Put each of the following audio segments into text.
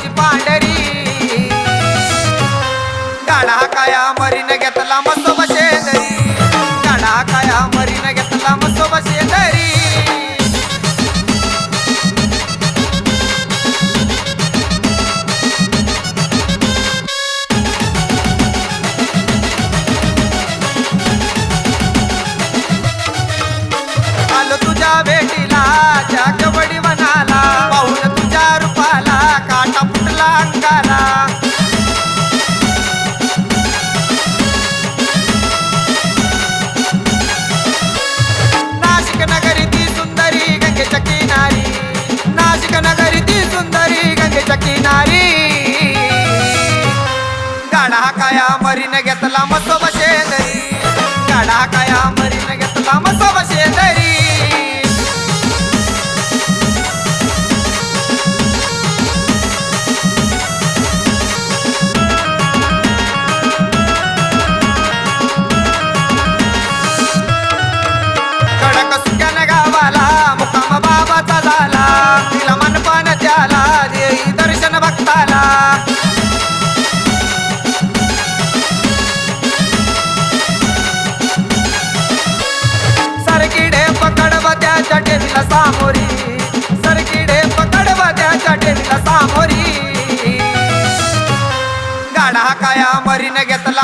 मांडली पांढरी. गाडा काया मरीन घेतला मसोब शेजारी. गाडा काया मरीन घेतला मसोब शेजारी. आलो तुझ्या भेटीला मरीन घेतला मसोबा त्याच्या सामोरी. सरकिडे पकड त्याच्या टेबीला सामोरी. गाडा काया मरीन घेतला.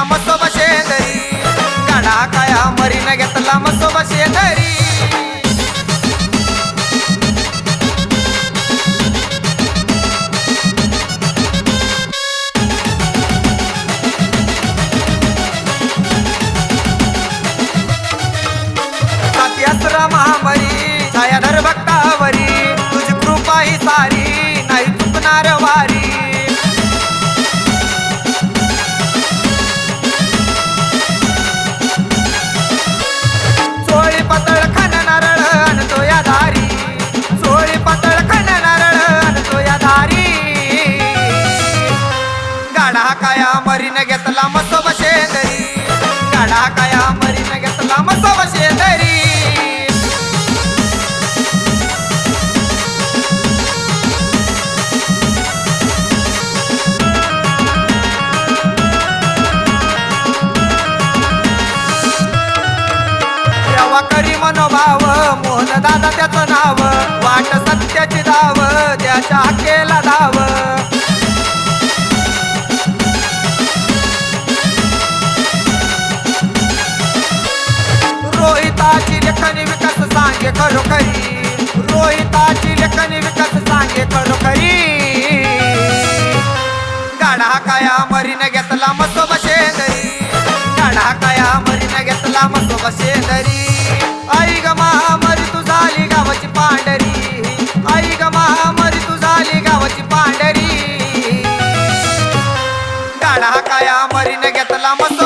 महामरी छायाधर भक्तावरी तुझी कृपा ही सारी नाही चुकणार वारी. चोळी पातळ खन नारळ तो या दारी. चोळी पातळ खन नारळ तो या दारी. गाडा काया मरीन घेतला मसोबा शेंदरी. गाडा काया भाव मनोभाव मोहन दादा त्याचं नाव वाट सत्याची धाव त्याच्या हाकेला धाव. रोहिताची लेखनी विकास सांगे खरोखरी. रोहिताची लेखनी विकास सांगे खरोखरी. गाडा काया मरीन घेतला मसोबा शेंदरी गाडा काया मरीन घेतला मसोबा शेंदरी पांढरी